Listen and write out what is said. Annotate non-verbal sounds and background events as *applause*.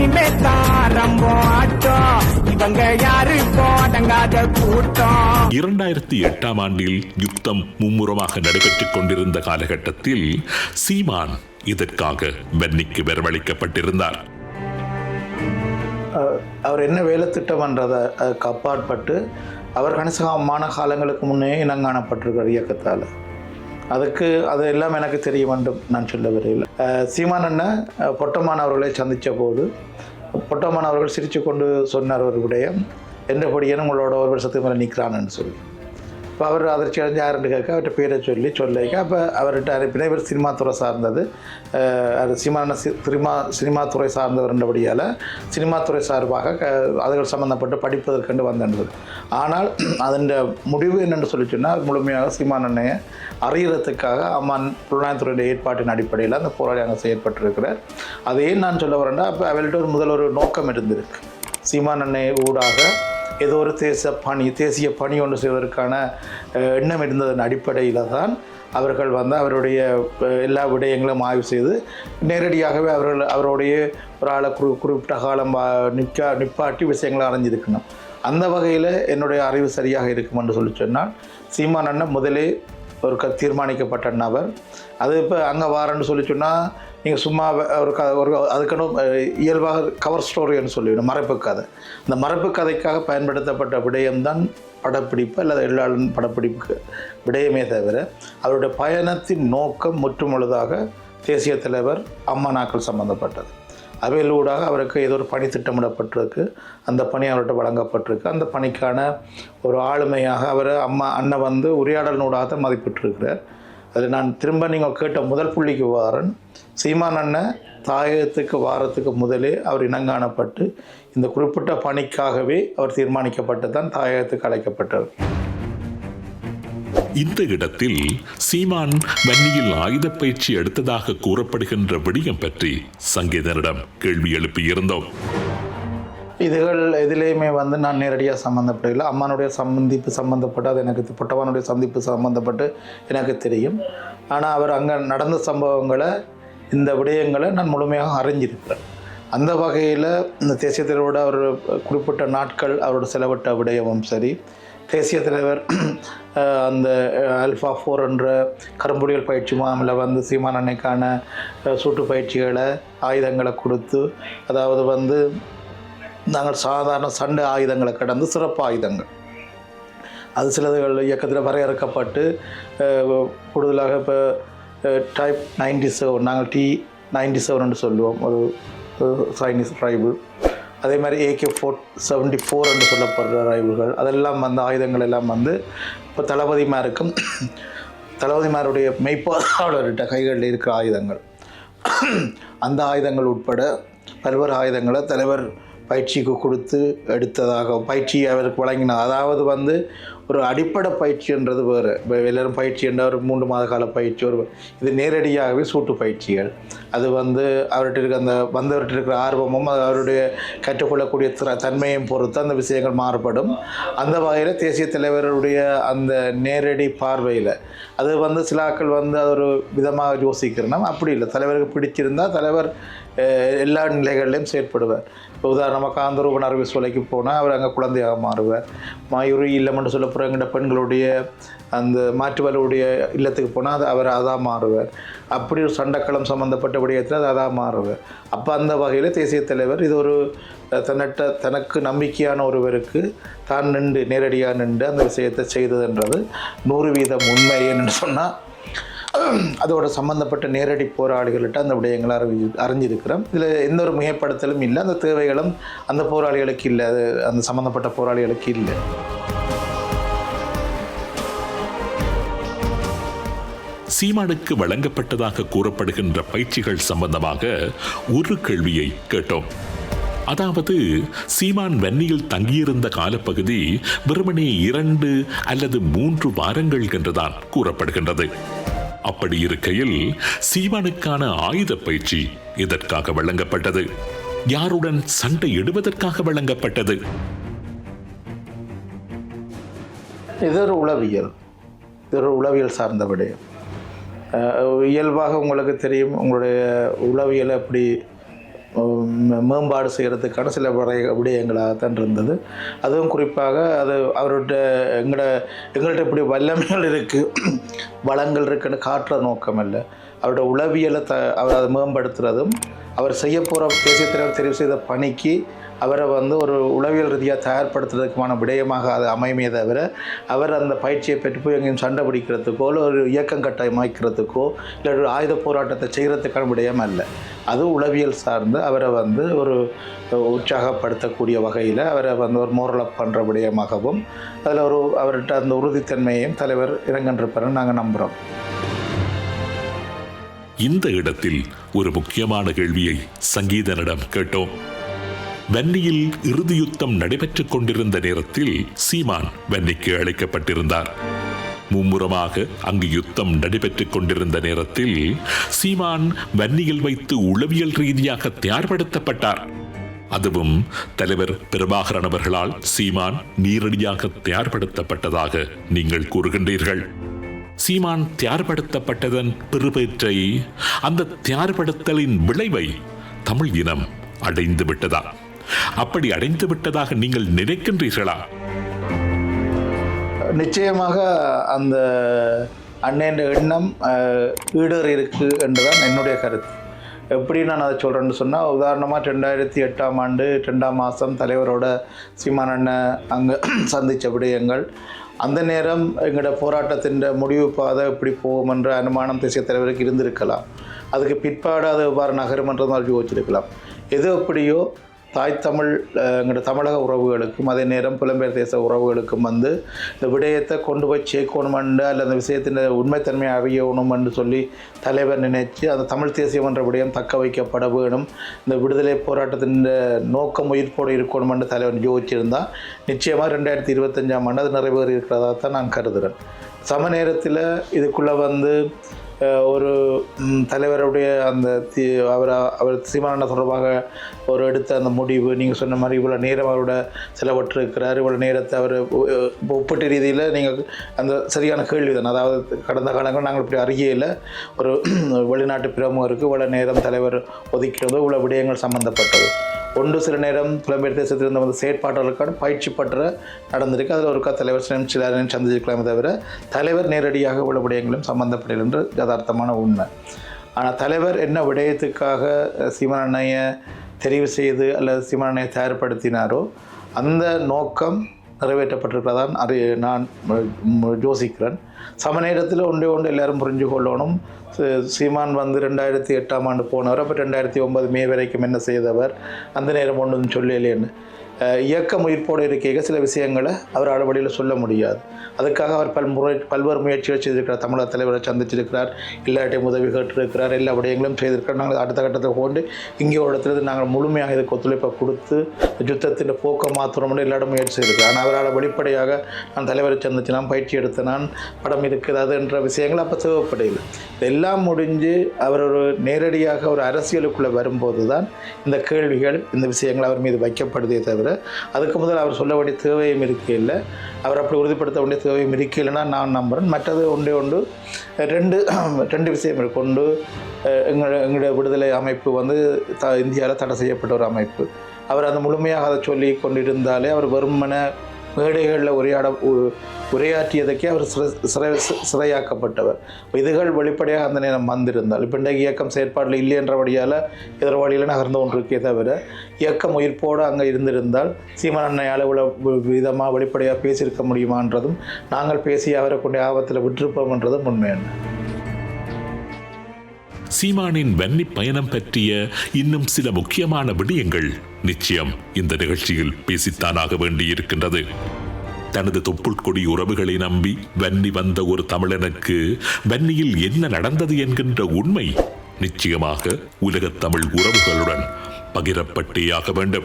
இனிமே ஆட்டம் இவங்க யாரு? போடங்காத கூட்டம். இரண்டாயிரத்தி எட்டாம் ஆண்டில் யுத்தம் மும்முரமாக நடைபெற்றுக் கொண்டிருந்த காலகட்டத்தில் சீமான் இதற்காக பென்னிக்கு வரவழைக்கப்பட்டிருந்தார். அஹ் அவர் என்ன வேலை திட்டம்ன்றதை அப்பாற்பட்டு அவர் கணிசமான காலங்களுக்கு முன்னே இனங்காணப்பட்டிருக்கார் இயக்கத்தால். அதுக்கு அது எல்லாம் எனக்கு தெரிய வேண்டும் நான் சொல்ல வரையில் சீமான் அண்ணன் அஹ், அவர்களை சந்தித்த போது பொட்டம்மான் அவர்கள் சிரித்து கொண்டு சொன்னார் ஒரு விடயம் என்றபடியான உங்களோட ஒரு வருஷத்துக்கு மேலே நிற்கிறான்னு சொல்லி. இப்போ அவர் அதிர்ச்சி அடைஞ்சு யாருன்னு கேட்க அவர்கிட்ட பேரை சொல்லி சொல்லிக்க அப்போ அவர்கிட்ட அனுப்பினா இவர் சினிமா துறை சார்ந்தது. அது சீமான சினிமா சினிமா துறை சார்ந்தவர்ன்றபடியால் சினிமா துறை சார்பாக க அதுகள் சம்மந்தப்பட்டு படிப்பதற்கென்று வந்தது ஆனால் அதன் முடிவு என்னென்னு சொல்லி சொன்னால் முழுமையாக சீமான் அண்ணையை அறியறதுக்காக அம்மான் புலனாய்த்துறையுடைய ஏற்பாட்டின் அடிப்படையில் அந்த போராளி அங்கே செயற்பட்டிருக்கிறார். அதை ஏன் நான் சொல்ல வரேன்னா அப்போ அவள்கிட்ட ஒரு முதல் ஒரு நோக்கம் இருந்திருக்கு. சீமான் அன்னை ஊடாக ஏதோ ஒரு தேச பணி தேசிய பணி ஒன்று செய்வதற்கான எண்ணம் இருந்ததன் அடிப்படையில் தான் அவர்கள் வந்து அவருடைய எல்லா விடயங்களும் ஆய்வு செய்து நேரடியாகவே அவர்கள் அவருடைய ஒரு ஆளை குறி குறிப்பிட்ட காலம் வா- நிற்க நிப்பாட்டி விஷயங்களை அறிஞ்சிருக்கணும். அந்த வகையில் என்னுடைய அறிவு சரியாக இருக்கும் என்று சொல்லி சொன்னால் சீமான் அண்ணன் முதலே ஒரு க தீர்மானிக்கப்பட்ட நபர். அது இப்போ அங்கே வாரன்னு சொல்லி சொன்னால் நீங்கள் சும்மா ஒரு க ஒரு அதுக்குன்னு இயல்பாக கவர் ஸ்டோரின்னு சொல்லிவிடும் மறைப்பு கதை. இந்த மறைப்பு கதைக்காக பயன்படுத்தப்பட்ட விடயம்தான் படப்பிடிப்பு அல்லது எல்லாளன் படப்பிடிப்புக்கு விடயமே தவிர அவருடைய பயணத்தின் நோக்கம் முற்றுமுழுதாக தேசிய தலைவர் அம்மா நாக்கள் சம்பந்தப்பட்டது. அவையிலூடாக அவருக்கு ஏதோ ஒரு பணி திட்டமிடப்பட்டிருக்கு. அந்த பணி அவர்கிட்ட வழங்கப்பட்டிருக்கு. அந்த பணிக்கான ஒரு ஆளுமையாக அவர் அம்மா அண்ணன் வந்து உரையாடலினூடாக தான் மதிப்பிட்டிருக்கிறார். அதில் நான் திரும்ப நீங்கள் கேட்ட முதல் புள்ளிக்கு வாரன். சீமான் அண்ணன் தாயகத்துக்கு வாரத்துக்கு முதலே அவர் இனங்காணப்பட்டு இந்த குறிப்பிட்ட பணிக்காகவே அவர் தீர்மானிக்கப்பட்டு தான் தாயகத்துக்கு அழைக்கப்பட்டார் இந்த இடத்தில் சீமான் வன்னியில் ஆயுத பயிற்சி எடுத்ததாக கூறப்படுகின்ற விடயம் பற்றி சங்கீதனிடம் கேள்வி எழுப்பியிருந்தோம் இதுகள் எதிலேயுமே வந்து நான் நேரடியாக சம்மந்தப்படவில்லை அம்மானுடைய சந்திப்பு சம்மந்தப்பட்டு அது எனக்கு புட்டவானுடைய சந்திப்பு சம்மந்தப்பட்டு எனக்கு தெரியும். ஆனால் அவர் அங்கே நடந்த சம்பவங்களை இந்த விடயங்களை நான் முழுமையாக அறிஞ்சிருக்கிறேன். அந்த வகையில் இந்த தேசிய தலைவரோட அவர் குறிப்பிட்ட நாட்கள் அவரோட செலவிட்ட விடயமும் சரி தேசிய தலைவர் அந்த அல்ஃபா ஃபோர் என்ற கரும்புடியல் பயிற்சி முகாமில் வந்து சீமான் அன்னைக்கான சூட்டு பயிற்சிகளை ஆயுதங்களை கொடுத்து அதாவது வந்து நாங்கள் சாதாரண சண்டை ஆயுதங்களை கடந்து சிறப்பு ஆயுதங்கள். அது சிலதுகள் இயக்கத்தில் வரையறுக்கப்பட்டு கூடுதலாக இப்போ டைப் நைன்டி செவன் நாங்கள் டி நைன்டி செவன் சொல்லுவோம். ஒரு சைனீஸ் ட்ரைபிள் அதே மாதிரி ஏகே ஃபோர் செவன்டி ஃபோர் என்று சொல்லப்படுற ஆய்வுகள் அதெல்லாம் வந்து ஆயுதங்கள் எல்லாம் வந்து இப்போ தளபதிமாருக்கும் தளபதிமாருடைய மெய்ப்பாளர்கிட்ட கைகளில் இருக்கிற ஆயுதங்கள். அந்த ஆயுதங்கள் உட்பட பல்வேறு ஆயுதங்களை தலைவர் பயிற்சிக்கு கொடுத்து எடுத்ததாக பயிற்சி அவருக்கு வழங்கினார். அதாவது வந்து ஒரு அடிப்படை பயிற்சின்றது வேறு. இப்போ எல்லாரும் பயிற்சி என்ற ஒரு மூன்று மாத கால பயிற்சி ஒரு இது நேரடியாகவே சூட்டு பயிற்சிகள். அது வந்து அவர்கிட்ட இருக்க அந்த வந்தவர்கிட்ட இருக்கிற ஆர்வமும் அது அவருடைய கற்றுக்கொள்ளக்கூடிய திற தன்மையும் பொறுத்து அந்த விஷயங்கள் மாறுபடும். அந்த வகையில் தேசிய தலைவருடைய அந்த நேரடி பார்வையில் அது வந்து சிலாக்கள் வந்து அது ஒரு விதமாக யோசிக்கிறோம் அப்படி இல்லை. தலைவருக்கு பிடிச்சிருந்தால் தலைவர் எல்லா நிலைகளிலும் செயற்படுவார். இப்போ உதாரணமாக காந்தரூபன் அறிவு சோலைக்கு போனால் அவர் அங்கே குழந்தையாக மாறுவார். மாயூரி இல்லம்னு அப்புறம் எங்கள்கிட்ட பெண்களுடைய அந்த மாற்றுவலுடைய இல்லத்துக்கு போனால் அது அவர் அதான் மாறுவார். அப்படி ஒரு சண்டைக்களம் சம்மந்தப்பட்ட விடயத்தில் அது அதான் மாறுவார். அப்போ அந்த வகையில் தேசிய தலைவர் இது ஒரு தன்னட்ட தனக்கு நம்பிக்கையான ஒருவருக்கு தான் நின்று நேரடியாக நின்று அந்த விஷயத்தை செய்ததுன்றது நூறு வீதம் உண்மை ஏன்னு சொன்னால் அதோட சம்மந்தப்பட்ட நேரடி போராளிகள்கிட்ட அந்த விடயங்களை அறிவி அறிஞ்சிருக்கிறோம். இதில் எந்த ஒரு மிகைப்படுத்தலும் இல்லை. அந்த தேவைகளும் அந்த போராளிகளுக்கு இல்லை. அது அந்த சம்மந்தப்பட்ட போராளிகளுக்கு இல்லை. சீமானுக்கு வழங்கப்பட்டதாக கூறப்படுகின்ற பயிற்சிகள் சம்பந்தமாக ஒரு கேள்வியை கேட்டோம். அதாவது சீமான் வன்னியில் தங்கியிருந்த காலப்பகுதி வெறுமனே இரண்டு அல்லது மூன்று வாரங்கள் என்றுதான் கூறப்படுகின்றது. அப்படி இருக்கையில் சீமானுக்கான ஆயுத பயிற்சி எதற்காக வழங்கப்பட்டது? யாருடன் சண்டை இடுவதற்காக வழங்கப்பட்டது? இதர் உளவியல். இதர் உளவியல் சார்ந்த விடயம். இயல்பாக உங்களுக்கு தெரியும் உங்களுடைய உளவியலை எப்படி மேம்பாடு செய்கிறதுக்கான சில விடய விடயங்களாகத்தான் இருந்தது. அதுவும் குறிப்பாக அது அவர்கிட்ட எங்களோட எங்கள்கிட்ட இப்படி வல்லமைகள் இருக்குது வளங்கள் இருக்குன்னு காட்டுற நோக்கம் இல்லை அவரோட உளவியலை த அவர் அதை மேம்படுத்துறதும் அவர் செய்ய போகிற தேசிய தலைவர் தெரிவு செய்த பணிக்கு அவரை வந்து ஒரு உளவியல் ரீதியாக தயார்படுத்துறதுக்குமான விடயமாக அது அமையுமே தவிர அவர் அந்த பயிற்சியை பெற்று போய் எங்கேயும் சண்டை பிடிக்கிறதுக்கோ இல்லை ஒரு இயக்கம் கட்டமைக்கிறதுக்கோ இல்லை ஒரு ஆயுத போராட்டத்தை செய்கிறதுக்கான விடயம் அல்ல. அது உளவியல் சார்ந்து அவரை வந்து ஒரு உற்சாகப்படுத்தக்கூடிய வகையில் அவரை வந்து ஒரு மோரலப் பண்ணுற விடயமாகவும் அதில் ஒரு அவர்கிட்ட அந்த உறுதித்தன்மையையும் தலைவர் இறங்கன்றிருப்பாருன்னு நாங்கள் நம்புகிறோம் இந்த இடத்தில் ஒரு முக்கியமான கேள்வியை சங்கீதனிடம் கேட்டோம். வன்னியில் இறுதி யுத்தம் நடைபெற்றுக் கொண்டிருந்த நேரத்தில் சீமான் வன்னிக்கு அழைக்கப்பட்டிருந்தார். மும்முரமாக அங்கு யுத்தம் நடைபெற்றுக் கொண்டிருந்த நேரத்தில் சீமான் வன்னியில் வைத்து உளவியல் ரீதியாக தயார்படுத்தப்பட்டார். அதுவும் தலைவர் பிரபாகரன் அவர்களால் சீமான் நீரடியாக தயார்படுத்தப்பட்டதாக நீங்கள் கூறுகின்றீர்கள். சீமான் தயார்படுத்தப்பட்டதன் பெருபேற்றை அந்த தயார்படுத்தலின் விளைவை தமிழ் இனம் அடைந்து விட்டதா அப்படி அடைந்து விட்டதாக நீங்கள் நினைக்கின்றீர்களா? நிச்சயமாக அந்த அண்ணன் எண்ணம் ஈடர் இருக்கு என்றுதான் என்னுடைய கருத்து. எப்படி நான் அதை சொல்கிறேன்னு சொன்னால் உதாரணமாக ரெண்டாயிரத்தி எட்டாம் ஆண்டு ரெண்டாம் மாதம் தலைவரோட சீமான் அண்ணன் அங்கே *clears throat* சந்தித்த விடயங்கள் அந்த நேரம் எங்களோட போராட்டத்தின் முடிவு பாதை எப்படி போகும் என்ற அனுமானம் தேசிய தலைவருக்கு இருந்திருக்கலாம். அதுக்கு பிற்பாடு அது எவ்வாறு நகருமன்றதால் யோசிச்சிருக்கலாம். எது எப்படியோ தாய் தமிழ் எங்களோட தமிழக உறவுகளுக்கும் அதே நேரம் புலம்பெயர் தேச உறவுகளுக்கும் வந்து இந்த விடயத்தை கொண்டு போய் சேர்க்கணுமெண்டு அல்லது அந்த விஷயத்தின் உண்மைத்தன்மையை அறியணுமென்று சொல்லி தலைவர் நினைச்சு அந்த தமிழ் தேசியம் என்ற விடயம் தக்க வைக்கப்பட வேணும் இந்த விடுதலை போராட்டத்தின் நோக்கம் உயிர்ப்போடு இருக்கணுமென்று தலைவர் யோசிச்சிருந்தால் நிச்சயமாக ரெண்டாயிரத்தி இருபத்தஞ்சாம் ஆண்டு அது நிறைவேறி இருக்கிறதா தான் நான் கருதுகிறேன் சம நேரத்தில் இதுக்குள்ளே வந்து ஒரு தலைவருடைய அந்த தி அவர் அவர் சீமானண்ணா தொடர்பாக ஒரு எடுத்த அந்த முடிவு நீங்கள் சொன்ன மாதிரி இவ்வளோ நேரம் அவரோட செலவற்றிருக்கிறார் இவ்வளோ நேரத்தை அவர் ஒப்பிட்ட ரீதியில் நீங்கள் அந்த சரியான கேள்வி தான் அதாவது கடந்த காலங்கள் நாங்கள் இப்படி அறியல ஒரு வெளிநாட்டு பிரமுகருக்கு இவ்வளோ நேரம் தலைவர் ஒதுக்கிறதோ இவ்வளோ விடயங்கள் சம்மந்தப்பட்டது ஒன்று சில நேரம் புலம்பெயர் தேசத்திலிருந்து வந்து செயற்பாட்டாளருக்கான பயிற்சி பற்ற நடந்திருக்கு. அதில் ஒரு தலைவர் சிலரையும் சந்திச்சிருக்கலாமே தவிர தலைவர் நேரடியாக உள்ள விடயங்களும் சம்பந்தப்படவில்லை என்று யதார்த்தமான உண்மை. ஆனால் தலைவர் என்ன விடயத்துக்காக அஹ், தெரிவு செய்து அல்லது சீமான் தயார்படுத்தினாரோ அந்த நோக்கம் நிறைவேற்றப்பட்டிருக்கிறதான் அறி நான் ம- யோசிக்கிறேன். சம நேரத்தில் ஒன்றே ஒன்று எல்லாரும் புரிஞ்சு கொள்ளணும். சீமான் வந்து ரெண்டாயிரத்தி எட்டாம் ஆண்டு போனவர் அப்போ ரெண்டாயிரத்தி ஒன்பது மே வரைக்கும் என்ன செய்தவர்? அந்த நேரம் ஒன்றும் சொல்லலேன்னு இயக்க இயக்கம் உயிர்ப்போடு சில விஷயங்களை அவர் அளவடியில் சொல்ல முடியாது. அதுக்காக அவர் பல்முறை பல்வேறு முயற்சிகள் செய்திருக்கிறார். தமிழக தலைவரை சந்திச்சிருக்கிறார். எல்லாட்டையும் உதவி கேட்டிருக்கிறார். எல்லா விடயங்களும் செய்திருக்கிறார். நாங்கள் அடுத்த கட்டத்தை கொண்டு இங்கே ஒரு இடத்துல நாங்கள் முழுமையாக இதுக்கு ஒத்துழைப்பை கொடுத்து யுத்தத்தின் போக்க மாத்திரம்னு எல்லாரும் முயற்சி செய்திருக்கிறார். ஆனால் அவரால் வெளிப்படையாக நான் தலைவரை சந்திச்சு நான் பயிற்சி எடுத்து நான் படம் இருக்கிறது என்ற விஷயங்கள் அப்போ தேவைப்படையில்லை இதெல்லாம் முடிஞ்சு அவர் ஒரு நேரடியாக ஒரு அரசியலுக்குள்ளே வரும்போது தான் இந்த கேள்விகள் இந்த விஷயங்கள் அவர் மீது வைக்கப்படுதே தவிர அதுக்கு முதல் அவர் சொல்ல வேண்டிய தேவையும் இருக்கையில் அவர் அப்படி உறுதிப்படுத்த வேண்டிய தேவையும் இருக்கையில்னா நான் நம்புகிறேன் மற்றது ஒன்றே ஒன்று ரெண்டு ரெண்டு விஷயம் இருக்கு. ஒன்று அஹ், எங்கள் எங்களுடைய விடுதலை அமைப்பு வந்து த இந்தியாவில் தடை செய்யப்பட்ட ஒரு அமைப்பு. அவர் அந்த முழுமையாக அதை சொல்லி கொண்டிருந்தாலே அவர் வெறுமன மேடைகளில் உரையாட உ- அவர் சிறை சிறை சிறையாக்கப்பட்டவர். இதுகள் வெளிப்படையாக அந்த நேரம் வந்திருந்தால் இப்போ இன்றைக்கு இயக்கம் செயற்பாடில் இல்லை என்றபடியால் எதிர்வாளியில் நகர்ந்து கொண்டிருக்கே தவிர இயக்கம் உயிர்ப்போடு அங்கே இருந்திருந்தால் சீமான் அண்ணையால் இவ்வளோ விதமாக வெளிப்படையாக பேசியிருக்க முடியுமான்றதும் நாங்கள் பேசி அவரை கொண்டு ஆபத்தில் விட்டிருப்போம்ன்றதும் என்றதும் என்ன? சீமானின் வன்னி பயணம் பற்றிய இன்னும் சில முக்கியமான விடயங்கள் நிச்சயம் இந்த நிகழ்ச்சியில் பேசித்தானாக வேண்டியிருக்கின்றது. தனது தொப்புள் கொடி உறவுகளை நம்பி வன்னி வந்த ஒரு தமிழனுக்கு வன்னியில் என்ன நடந்தது என்கின்ற உண்மை நிச்சயமாக உலகத் தமிழ் உறவுகளுடன் பகிரப்பட்டேயாக வேண்டும்.